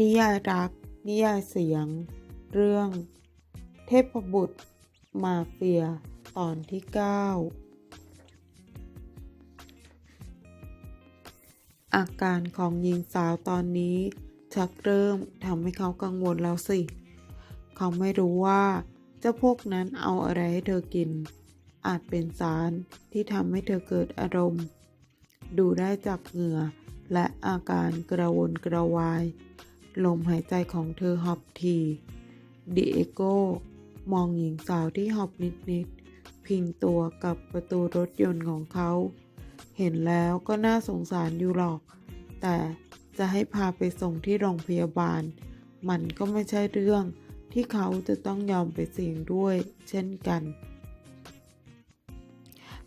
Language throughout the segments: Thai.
นิยายรัก นิยายเสียง เรื่อง เทพบุตร มาเฟีย ตอนที่ 9 อาการของหญิงสาวตอนนี้ชักเริ่มทำให้เขากังวลแล้วสิ เขาไม่รู้ว่าเจ้าพวกนั้นเอาอะไรให้เธอกิน อาจเป็นสารที่ทำให้เธอเกิดอารมณ์ ดูได้จากเหงื่อและอาการกระวนกระวาย ลมหายใจของเธอหอบทีดิเอโก้ มองหญิงสาวที่หอบนิดๆ พิงตัวกับประตูรถยนต์ของเขา เห็นแล้วก็น่าสงสารอยู่หรอก แต่จะให้พาไปส่งที่โรงพยาบาล มันก็ไม่ใช่เรื่องที่เขาจะต้องยอมไปเสี่ยงด้วย เช่นกัน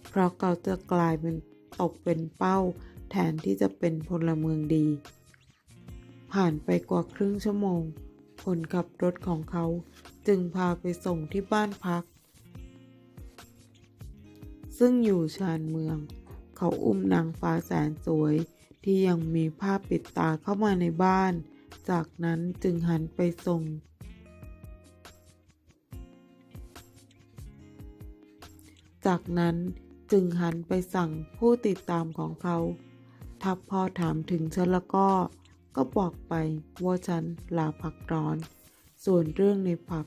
เพราะเขาจะกลายเป็นตกเป็นเป้าแทนที่จะเป็นพลเมืองดี ผ่านไปกว่าครึ่งชั่วโมง คนขับรถของเขาจึงพาไปส่งที่บ้านพัก ซึ่งอยู่ชานเมือง เขาอุ้มนางฟ้าแสนสวยที่ยังมีผ้าปิดตาเข้ามาในบ้าน จากนั้นจึงหันไปส่ง จากนั้นจึงหันไปสั่งผู้ติดตามของเขา ถ้าพ่อถามถึงฉันแล้วก็ ก็บอกไปว่าฉันลาพักร้อน ส่วนเรื่องในผับ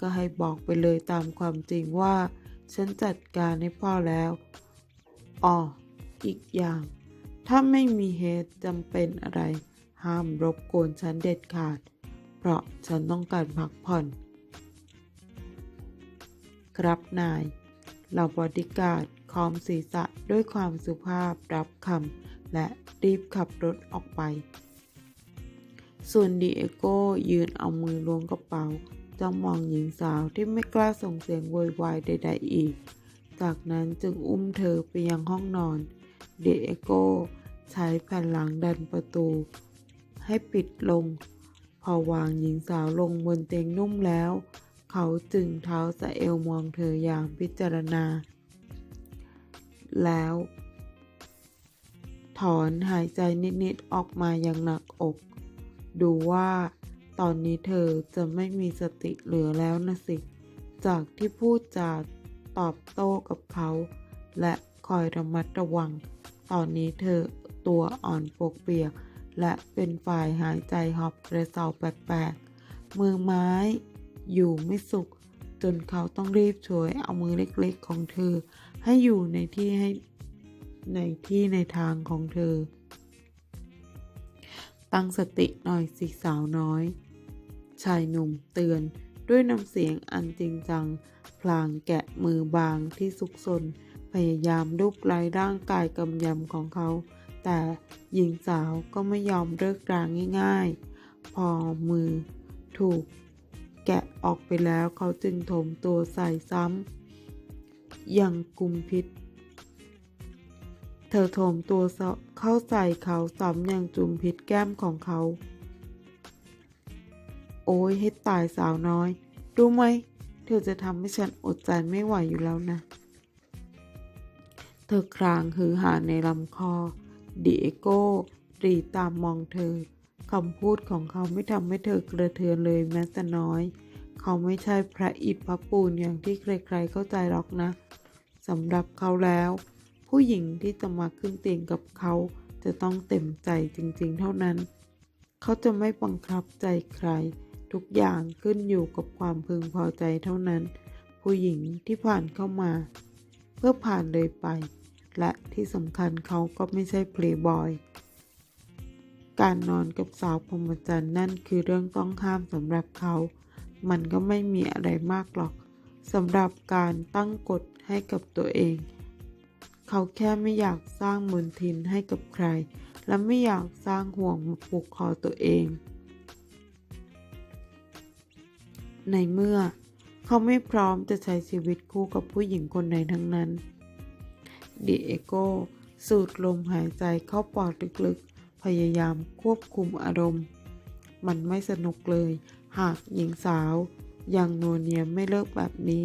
ก็ให้บอกไปเลยตามความจริงว่า ฉันจัดการให้พ่อแล้วอ๋ออีกอย่าง ถ้าไม่มีเหตุจำเป็นอะไร ห้ามรบกวนฉันเด็ดขาด เพราะฉันต้องการพักผ่อน ครับนายเหล่าบอดี้การ์ดคอมศีรษะด้วยความสุภาพรับคำและรีบขับรถออกไป ส่วนดีเอโก้ยืนเอามือล้วงกระเป๋าจ้องมองหญิงสาวที่ไม่กล้าส่งเสียงโวยวายใดๆอีก จากนั้นจึงอุ้มเธอไปยังห้องนอน เดเอโก้ใช้แผ่นหลังดันประตู ให้ปิดลง พอวางหญิงสาวลงบนเตียงนุ่มแล้ว เขาจึงเท้าสะเอวมองเธออย่างพิจารณา แล้ว ถอนหายใจนิดๆออกมาอย่างหนักอก ดูว่า ตอนนี้เธอจะไม่มีสติเหลือแล้วนะสิ จากที่พูดจาตอบโต้กับเขา และคอยระมัดระวัง ตอนนี้เธอตัวอ่อนปวกเปียก และเป็นฝ่ายหายใจหอบกระเซาแปลกๆมือไม้ อยู่ไม่สุข จนเขาต้องรีบช่วยเอามือเล็กๆของเธอ ให้อยู่ในที่ให้ในที่ในทางของเธอ ตั้งสติหน่อยสิสาวน้อย ชายหนุ่มเตือนด้วยน้ำเสียงอันจริงจัง พลางแกะมือบางที่ซุกซนพยายามลุกไล่ร่างกายกำยำของเขา แต่หญิงสาวก็ไม่ยอมเลิกรางง่ายๆ พอมือถูกแกะออกไปแล้วเขาจึงถมตัวใส่ซ้ำย่างกุมพิษ เธอโถมตัวเข้าใส่เขาซ้ำอย่างจุมพิษแก้มของเขา โอ้ยให้ตายสาวน้อย รู้ไหม เธอจะทำให้ฉันอดใจไม่ไหวอยู่แล้วนะ เธอครางหือหาในลำคอดิเอโก้รีตามมองเธอคำพูดของเขาไม่ทำให้เธอกระเทือนเลยแม้แต่น้อย เขาไม่ใช่พระอิฐพระปูนอย่างที่ใครๆเข้าใจหรอกนะสำหรับเขาแล้ว ผู้หญิงที่จะมาขึ้นเตียงกับเขาจะต้องเต็มใจจริงๆ เท่านั้น เขาจะไม่บังคับใจใคร ทุกอย่างขึ้นอยู่กับความพึงพอใจเท่านั้น ผู้หญิงที่ผ่านเข้ามา เพื่อผ่านเลยไป และที่สำคัญเขาก็ไม่ใช่เพลย์บอย การนอนกับสาวพรหมจรรย์นั่นคือเรื่องต้องห้ามสำหรับเขา มันก็ไม่มีอะไรมากหรอกสำหรับการตั้งกฎให้กับตัวเอง เขาแค่ไม่อยากสร้างมลทินให้กับใคร และไม่อยากสร้างห่วงมาผูกคอตัวเอง ในเมื่อเขาไม่พร้อมจะใช้ชีวิตคู่กับผู้หญิงคนใดทั้งนั้นดิเอโกสูดลมหายใจเข้าปอดลึกๆ พยายามควบคุมอารมณ์ มันไม่สนุกเลย หากหญิงสาวยังนัวเนียไม่เลิกแบบนี้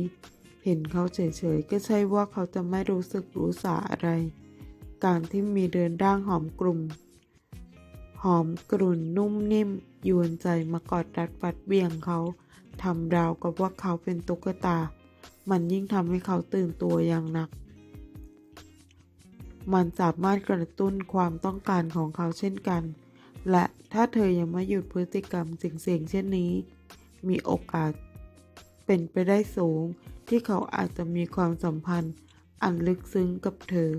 เห็นเขาเฉยๆ ก็ใช่ว่าเขาจะไม่รู้สึกรู้สาอะไร การที่มีเดินร่างหอมกลุ่ม หอมกรุ่นนุ่มนิ่ม ยวนใจมากอดรัดฟัดเบี่ยงเขาทำราวกับว่าเขาเป็นตุ๊กตา มันยิ่งทำให้เขาตื่นตัวอย่างหนัก มันสามารถกระตุ้นความต้องการของเขาเช่นกัน และถ้าเธอยังไม่หยุดพฤติกรรมเสี่ยงๆเช่นนี้ มีโอกาสเป็นไปได้สูง ที่เขาอาจจะมีความสัมพันธ์อันลึกซึ้งกับเธอ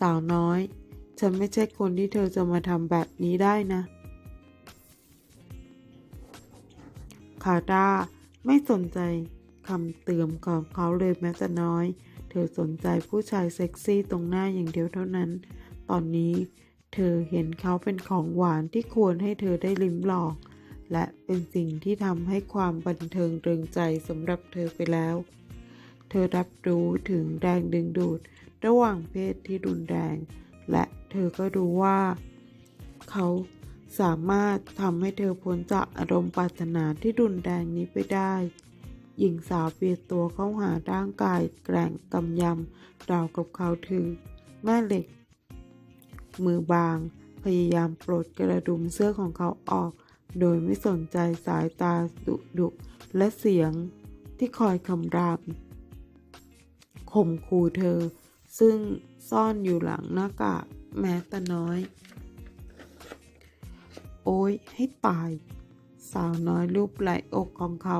สาวน้อย ฉันไม่ใช่คนที่เธอจะมาทำแบบนี้ได้นะคาดาไม่สนใจคำเตือนของเขาเลยแม้แต่น้อย เธอสนใจผู้ชายเซ็กซี่ตรงหน้าอย่างเดียวเท่านั้น ตอนนี้เธอเห็นเขาเป็นของหวานที่ควรให้เธอได้ลิ้มลอง และเป็นสิ่งที่ทำให้ความบันเทิงเริงใจสำหรับเธอไปแล้ว เธอรับรู้ถึงแรงดึงดูดระหว่างเพศที่รุนแรง และเธอก็รู้ว่า เขาสามารถทำให้เธอพ้นจากอารมณ์ปรารถนาที่รุนแรงนี้ไปได้ หญิงสาวเบียดตัวเข้าหาร่างกายแกร่งกำยำราวกับเขาถือแม่เหล็ก มือบาง พยายามปลดกระดุมเสื้อของเขาออก โดยไม่สนใจสายตาดุดุและเสียงที่คอยคำรามข่มขู่เธอ ซึ่งซ่อนอยู่หลังหน้ากากแม้แต่น้อย โอ้ยให้ตาย สาวน้อยรูปไหล่อกของเขา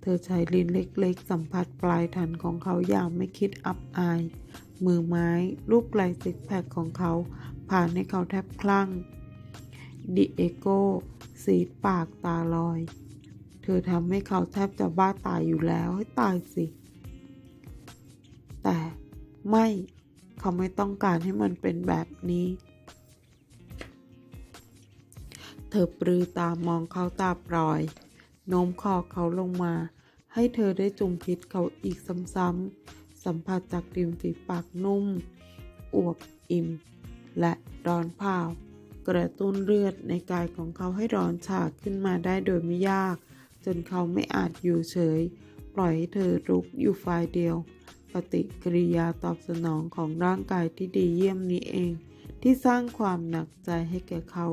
เธอใช้ลิ้นเล็กๆ สัมผัสปลายฐานของเขาอย่างไม่คิดอับอาย มือไม้รูปไหล่ซิกแพคของเขา ผ่านให้เขาแทบคลั่ง ดิเอโก้สีปากตาลอย เธอทำให้เขาแทบจะบ้าตายอยู่แล้วให้ตายสิ แต่ไม่เขาไม่ต้องการให้มันเป็นแบบนี้ เธอปรือตามองเขาตาปล่อยโน้มคอเขาลงมา ให้เธอได้จุมพิษเขาอีกซ้ำๆสัมผัสจากริมฝีปากนุ่ม อวบอิ่ม และร้อนเผา กระตุ้นเลือดในกายของเขาให้ร้อนฉากขึ้นมาได้โดยไม่ยาก จนเขาไม่อาจอยู่เฉย ปล่อยให้เธอรุกอยู่ฝ่ายเดียว ปฏิกิริยาตอบสนองของร่างกายที่ดีเยี่ยมนี้เอง ที่สร้างความหนักใจให้แก่เขา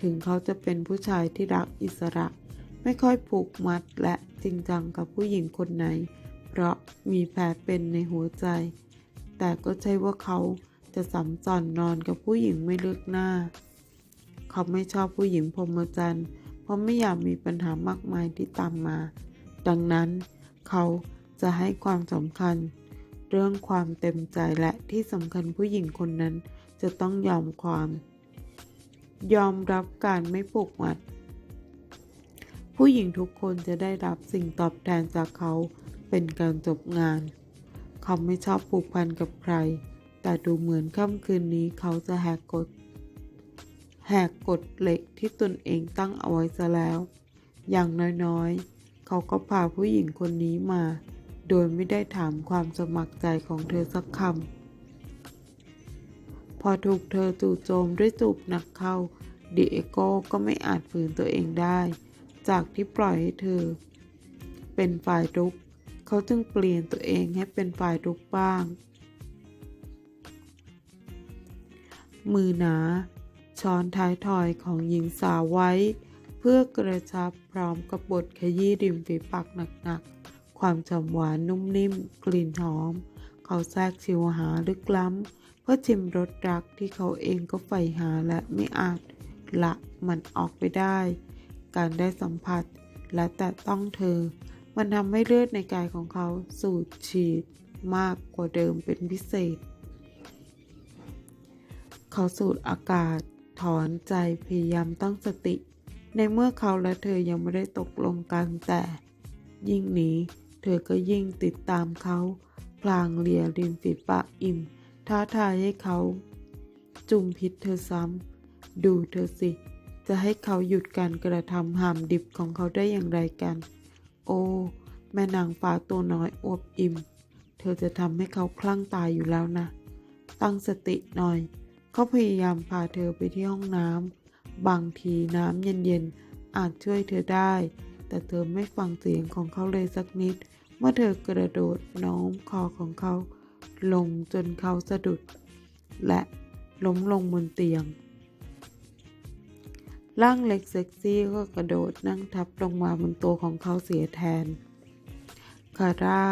ถึงเขาจะเป็นผู้ชายที่รักอิสระ ไม่ค่อยผูกมัดและจริงจังกับผู้หญิงคนไหน เพราะมีแผลเป็นในหัวใจ แต่ก็ใช่ว่าเขา จะสัมจอนนอนกับผู้หญิงไม่เลือกหน้า เขาไม่ชอบผู้หญิงพรหมจรรย์เพราะไม่อยากมีปัญหามากมายที่ตามมา ดังนั้น เขาจะให้ความสำคัญ เรื่องความเต็มใจและที่สำคัญผู้หญิงคนนั้นจะต้องยอมความ ยอมรับการไม่ผูกมัด ผู้หญิงทุกคนจะได้รับสิ่งตอบแทนจากเขาเป็นการจบงาน เขาไม่ชอบผูกพันกับใคร แต่ดูเหมือนค่ำคืนนี้เขาจะแหกกฎแหกกฎเหล็กที่ตนเองตั้งเอาไว้ซะแล้ว อย่างน้อยๆ เขาก็พาผู้หญิงคนนี้มา โดยไม่ได้ถามความสมัครใจของเธอสักคำ พอถูกเธอจู่โจมด้วยจูบหนักเข้าดิเอโก้ก็ไม่อาจฝืนตัวเองได้ จากที่ปล่อยให้เธอ เป็นฝ่ายรุก เขาจึงเปลี่ยนตัวเองให้เป็นฝ่ายรุกบ้าง มือหนา ช้อนท้ายทอยของหญิงสาวไว้ เพื่อกระชับพร้อมกับบทขยี้ริมฝีปากหนักๆ ความฉ่ำหวานนุ่มนิ่ม กลิ่นหอม เขาแทรกชิวหาลึกล้ำ เพื่อชิมรสรักที่เขาเองก็ใฝ่หาและไม่อาจละมันออกไปได้ การได้สัมผัสและแตะต้องเธอ มันทำให้เลือดในกายของเขาสูดฉีดมากกว่าเดิมเป็นพิเศษ เขาสูดอากาศ ถอนใจพยายามตั้งสติ ในเมื่อเขาและเธอยังไม่ได้ตกลงกันแต่ ยิ่งหนีเธอก็ยิ่งติดตามเขา พลางเลียริมฝีปากอิ่ม ท้าทายให้เขา จุ่มพิษเธอซ้ำ ดูเธอสิ จะให้เขาหยุดการกระทำหามดิบของเขาได้อย่างไรกัน โอ้ แม่นางฟ้าตัวน้อยอวบอิ่ม เธอจะทำให้เขาคลั่งตายอยู่แล้วนะ ตั้งสติหน่อย เขาพยายามพาเธอไปที่ห้องน้ำบางทีน้ำเย็นๆอาจช่วยเธอได้ แต่เธอไม่ฟังเสียงของเขาเลยสักนิด เมื่อเธอกระโดดโน้มคอของเขา ลงจนเขาสะดุด และล้มลงบนเตียง ร่างเล็กเซ็กซี่ก็กระโดดนั่งทับลงมาบนตัวของเขาเสียแทน คาร่า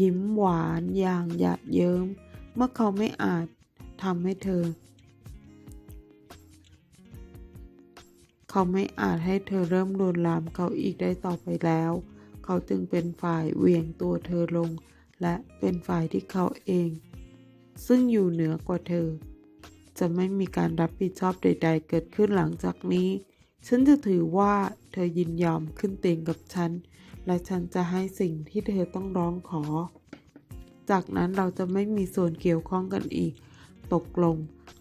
ยิ้มหวานอย่างหยาดเยิ้มเมื่อเขาไม่อาจ ทำให้เธอ เขาไม่อาจให้เธอเริ่มลวนลามเขาอีกได้ต่อไปแล้ว เขาจึงเป็นฝ่ายเหวี่ยงตัวเธอลง และเป็นฝ่ายที่เขาเอง ซึ่งอยู่เหนือกว่าเธอ จะไม่มีการรับผิดชอบใด ๆ เกิดขึ้นหลังจากนี้ ฉันจะถือว่าเธอยินยอมขึ้นเตียงกับฉัน และฉันจะให้สิ่งที่เธอต้องร้องขอ จากนั้นเราจะไม่มีส่วนเกี่ยวข้องกันอีก ตกลง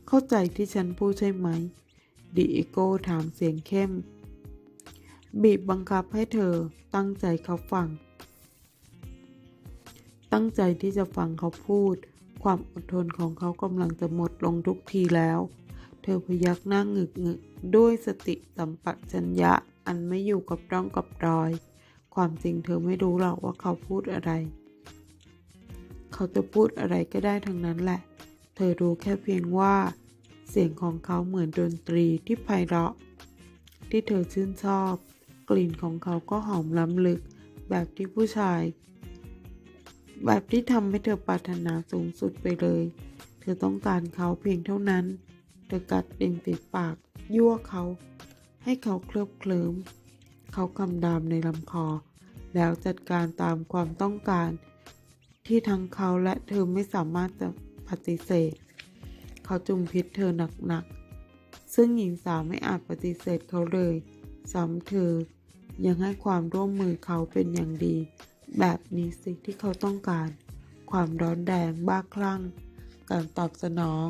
เข้าใจที่ฉันพูดใช่ไหม ดิเอโก้ถามเสียงเข้ม บีบบังคับให้เธอตั้งใจเขาฟัง ตั้งใจที่จะฟังเขาพูด ความอดทนของเขากำลังจะหมดลงทุกทีแล้ว เธอพยักหน้างึกงึกด้วยสติสัมปชัญญะอันไม่อยู่กับร่องกับรอย ความจริงเธอไม่รู้หรอกว่าเขาพูดอะไร เขาจะพูดอะไรก็ได้ทั้งนั้นแหละ เธอรู้แค่เพียงว่า เสียงของเขาเหมือนดนตรีที่ไพเราะ ที่เธอชื่นชอบ กลิ่นของเขาก็หอมล้ำลึก แบบที่ผู้ชาย แบบที่ทำให้เธอปรารถนาสูงสุดไปเลย เธอต้องการเขาเพียงเท่านั้น เธอกัดเด่งติดปาก ยั่วเขา ให้เขาเคลิบเคลิ้มเขาคำดามในลำคอ แล้วจัดการตามความต้องการ ที่ทั้งเขาและเธอไม่สามารถจะ ปฏิเสธ เขาจุมพิษเธอหนักๆ ซึ่งหญิงสาวไม่อาจปฏิเสธเขาเลย ซ้ำเธอยังให้ความร่วมมือเขาเป็นอย่างดี แบบนี้สิที่เขาต้องการ ความร้อนแรงบ้าคลั่ง การตอบสนอง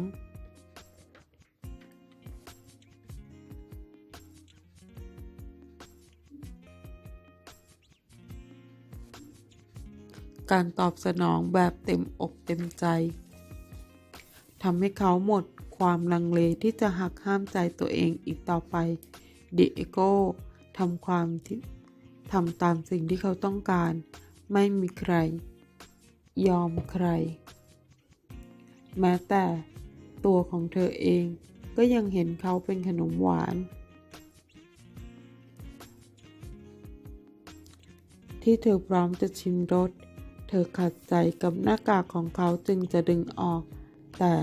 การตอบสนองแบบเต็มอกเต็มใจ ทำให้เขาหมดความลังเลที่จะหักห้ามใจตัวเองอีกต่อไปดิเอโกทำความทำตามสิ่งที่เขาต้องการ ไม่มีใคร ยอมใคร แม้แต่ตัวของเธอเองก็ยังเห็นเขาเป็นขนมหวาน ที่เธอพร้อมจะชิมรส เธอขัดใจกับหน้ากากของเขาจึงจะดึงออก แต่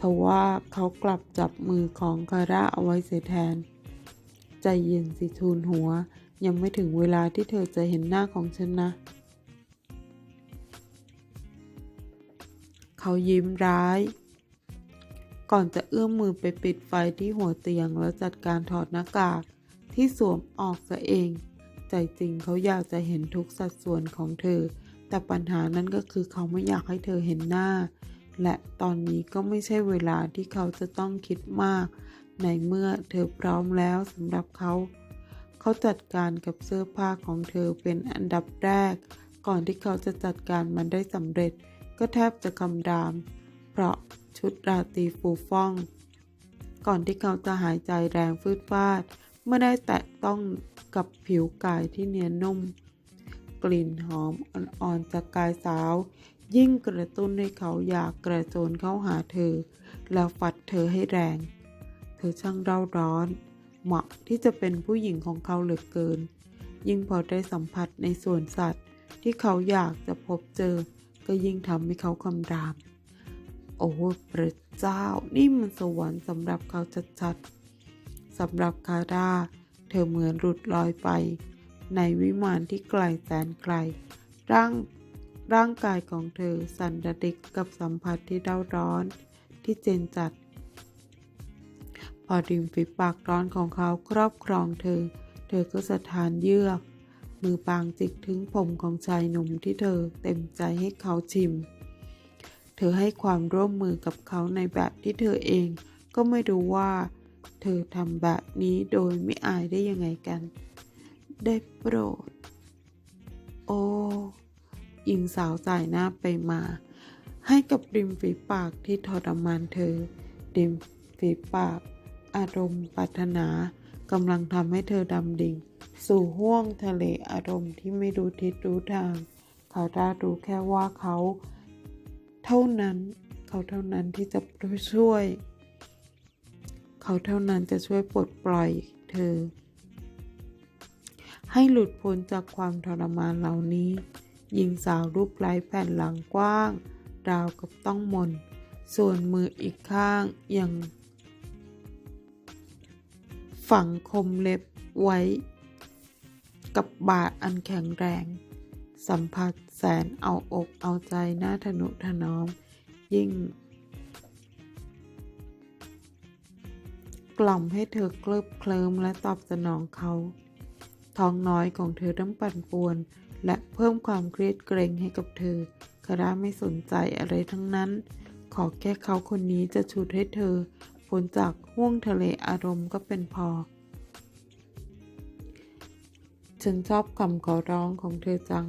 ทว่าเขากลับจับมือของคาร่าเอาไว้เสียแทน ใจเย็นสิทูลหัว ยังไม่ถึงเวลาที่เธอจะเห็นหน้าของฉันนะ เขายิ้มร้าย ก่อนจะเอื้อมมือไปปิดไฟที่หัวเตียงแล้วจัดการถอดหน้ากากที่สวมออกซะเอง ใจจริงเขาอยากจะเห็นทุกสัดส่วนของเธอ แต่ปัญหานั้นก็คือเขาไม่อยากให้เธอเห็นหน้า และตอนนี้ก็ไม่ใช่เวลาที่เขาจะต้องคิดมาก ในเมื่อเธอพร้อมแล้วสำหรับเขา เขาจัดการกับเสื้อผ้าของเธอเป็นอันดับแรก ก่อนที่เขาจะจัดการมันได้สำเร็จ ก็แทบจะคำราม เพราะชุดราตรีฟูฟ่อง ก่อนที่เขาจะหายใจแรงฟืดฟาดเมื่อได้แตะต้องกับผิวกายที่เนียนนุ่ม กลิ่นหอมอ่อนๆจากกายสาว ยิ่งกระตุ้นให้เขาอยากกระโจนเข้าหาเธอ แล้วฟัดเธอให้แรง เธอช่างเร่าร้อน เหมาะที่จะเป็นผู้หญิงของเขาเหลือเกิน ยิ่งพอได้สัมผัสในส่วนสัตว์ ที่เขาอยากจะพบเจอ ก็ยิ่งทำให้เขาคำราม โอ้พระเจ้า นี่มันสวรรค์สำหรับเขาชัดๆสำหรับคาร่าเธอเหมือนหลุดลอยไป ในวิมานที่ไกลแสนไกล ร่าง ร่างกายของเธอสั่นระดิกกับสัมผัสที่เร่าร้อนที่เจนจัด พอริมฝีปากร้อนของเขาครอบครองเธอ เธอก็สะทานเยือก มือปางจิกถึงผมของชายหนุ่มที่เธอเต็มใจให้เขาชิม เธอให้ความร่วมมือกับเขาในแบบที่เธอเองก็ไม่รู้ว่า เธอทำแบบนี้โดยไม่อายได้ยังไงกัน ได้โปรด โอ้ หญิงสาวสายหน้าไปมา ให้กับริมฝีปากที่ทรมานเธอ ริมฝีปาก อารมณ์ปรารถนากำลังทำให้เธอดำดิ่ง สู่ห้วงทะเลอารมณ์ที่ไม่รู้ทิศรู้ทาง เขาได้รู้แค่ว่าเขา เท่านั้น เขาเท่านั้นที่จะช่วย เขาเท่านั้นจะช่วยปลดปล่อยเธอ ให้หลุดพ้นจากความทรมานเหล่านี้ หญิงสาวรูปไร้แผ่นหลังกว้าง ราวกับต้องมน ส่วนมืออีกข้างยังฝังคมเล็บไว้ กับบาดอันแข็งแรง สัมผัสแสนเอาอกเอาใจหน่าทนุถนอม ยิ่ง กล่อมให้เธอเคลิบเคลิ้มและตอบสนองเขา ท้องน้อยของเธอทั้งปั่นป่วน และเพิ่มความเครียดเกรงให้กับเธอคาร่าไม่สนใจอะไรทั้งนั้น ขอแค่เขาคนนี้จะฉุดให้เธอพ้นจากห่วงทะเลอารมณ์ก็เป็นพอ ฉันชอบคำขอร้องของเธอจัง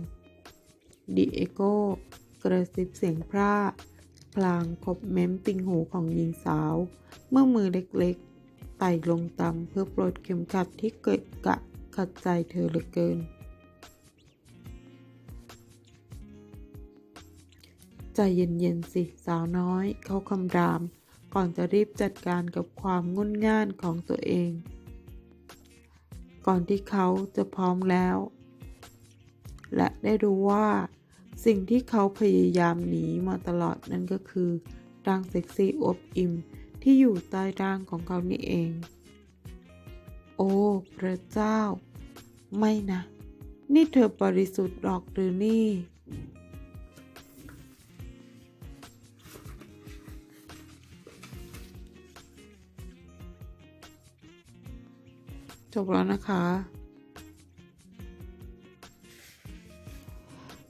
ดิเอโกกระซิบเสียงพร่าพลางขบเม้มติงหูของหญิงสาว เมื่อมือเล็กๆไต่ลงต่ำเพื่อปลดเข็มขัดที่เกิดกะขัดใจเธอเหลือเกิน เย็นๆสิสาวน้อยเขาคำราม ก่อนจะรีบจัดการกับความงุนง่านของตัวเอง ก่อนที่เขาจะพร้อมแล้ว และได้รู้ว่า สิ่งที่เขาพยายามหนีมาตลอดนั่นก็คือร่างเซ็กซี่อบอิ่มที่อยู่ใต้ร่างของเขานี่เอง โอ้ พระเจ้า ไม่นะ นี่เธอบริสุทธิ์หรอกหรือนี่ จบแล้วนะคะ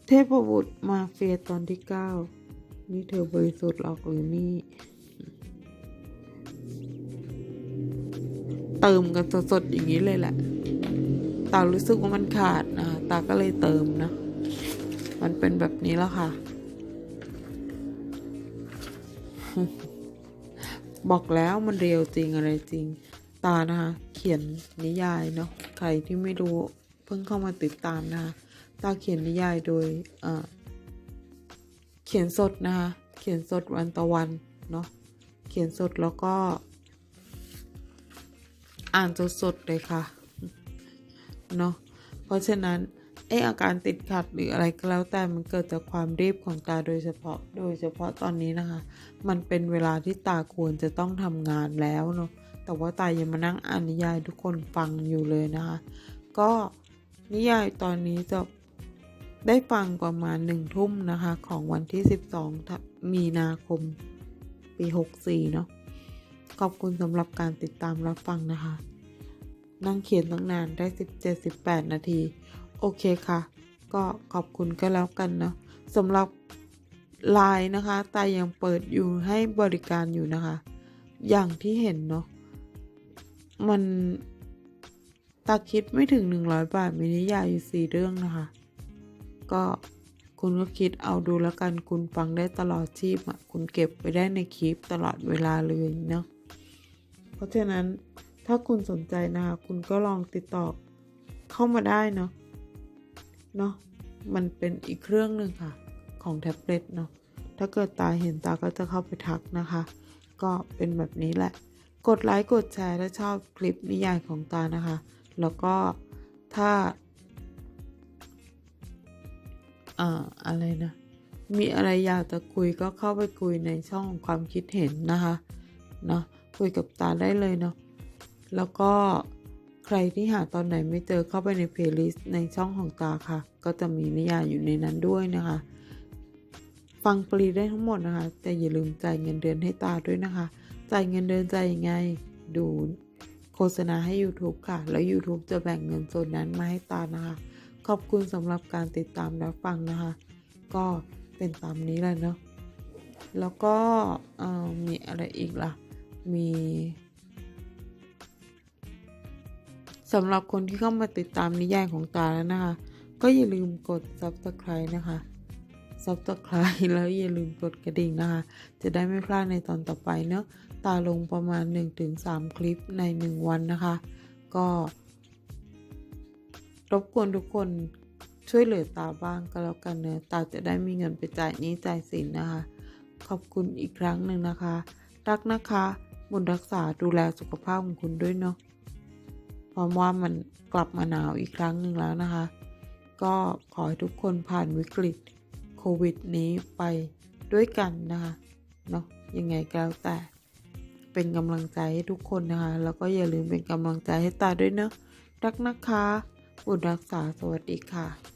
เทพบุตรมาเฟียตอนที่9นี่เธอบริสุทธิ์หรอกหรือนี่ เติมกันสดๆอย่างนี้เลยแหละ ตารู้สึกว่ามันขาดนะตาก็เลยเติมนะ มันเป็นแบบนี้แล้วค่ะ บอกแล้วมันเรียวจริงอะไรจริง ตานะคะ เขียนนิยายเนาะใครที่ไม่รู้เพิ่งเข้ามาติดตามนะคะตาเขียนนิยายโดยเขียนสดนะคะเขียนสดวันต่อวันเนาะเขียนสดแล้วก็ อ่านสดๆเลยค่ะเนาะเพราะฉะนั้นไออาการติดขัดหรืออะไรก็แล้วแต่มันเกิดจากความรีบของตาโดยเฉพาะ โดยเฉพาะตอนนี้นะคะ มันเป็นเวลาที่ตาควรจะต้องทำงานแล้วเนาะ แต่ว่าตายยังมานั่งอ่านนิยายทุกคนฟังอยู่เลยนะคะ ก็นิยายตอนนี้จะได้ฟังประมาณหนึ่งทุ่มนะคะ ของวันที่ 12 มีนาคม ปี 64 เนาะขอบคุณสำหรับการติดตามรับฟังนะคะ นั่งเขียนตั้งนานได้ 17-18 นาที โอเคค่ะ ก็ขอบคุณก็แล้วกันเนาะสำหรับไลน์นะคะตายังเปิดอยู่ให้บริการอยู่นะคะ อย่างที่เห็นเนาะ มันตาคิดไม่ถึง 100 บาทมีนิยายอยู่สี่เรื่องนะคะ ก็คุณก็คิดเอาดูแล้วกันคุณฟังได้ตลอดชีพอะคุณเก็บไปได้ในคลิปตลอดเวลาเลยเนาะเพราะฉะนั้นถ้าคุณสนใจนะคะคุณก็ลองติดต่อเข้ามาได้เนาะเนาะมันเป็นอีกเครื่องหนึ่งค่ะ ของแท็บเล็ตเนาะถ้าเกิดตาเห็นตาก็จะเข้าไปทักนะคะ ก็เป็นแบบนี้แหละ กดไลค์กดแชร์ถ้าชอบคลิปนิยายของตานะคะ แล้วก็ถ้าอ่าอะไรนะ มีอะไรอยากจะคุยก็เข้าไปคุยในช่องของความคิดเห็นนะคะเนาะคุยกับตาได้เลยเนาะแล้วก็ใครที่หาตอนไหนไม่เจอเข้าไปในเพลย์ลิสต์ในช่องของตาค่ะ ก็จะมีนิยายอยู่ในนั้นด้วยนะคะ ฟังฟรีได้ทั้งหมดนะคะ แต่อย่าลืมจ่ายเงินเดือนให้ตาด้วยนะคะ จ่ายเงินเดือนจ่ายยังไง ดูโฆษณาให้ YouTube ค่ะ แล้ว YouTube จะแบ่งเงินส่วนนั้นมาให้ตานะคะ ขอบคุณสำหรับการติดตามรับฟังนะคะ ก็เป็นตามนี้แหละเนาะแล้วก็มีอะไรอีกล่ะ มีสำหรับคนที่เข้ามาติดตามนิยายของตาแล้วนะคะ ก็อย่าลืมกด subscribe นะคะ subscribe แล้วอย่าลืมกดกระดิ่งนะคะ จะได้ไม่พลาดในตอนต่อไปเนาะ ตาลงประมาณ 1-3 คลิปใน 1 วันนะคะ ก็รบกวนทุกคนช่วยเหลือตาบ้างก็แล้วกันเนอะตาจะได้มีเงินไปจ่ายนี้จ่ายสินนะคะ ขอบคุณอีกครั้งหนึ่งนะคะ รักนะคะบุญรักษาดูแลสุขภาพของคุณด้วยเนาะเพราะว่ามันกลับมาหนาวอีกครั้งหนึ่งแล้วนะคะ ก็ขอให้ทุกคนผ่านวิกฤตโควิดนี้ไปด้วยกันนะคะเนาะยังไงก็แล้วแต่ เป็นกำลังใจให้ทุกคนนะคะ แล้วก็อย่าลืมเป็นกำลังใจให้ตาด้วยเนาะรักนะคะบุญรักษาสวัสดีค่ะ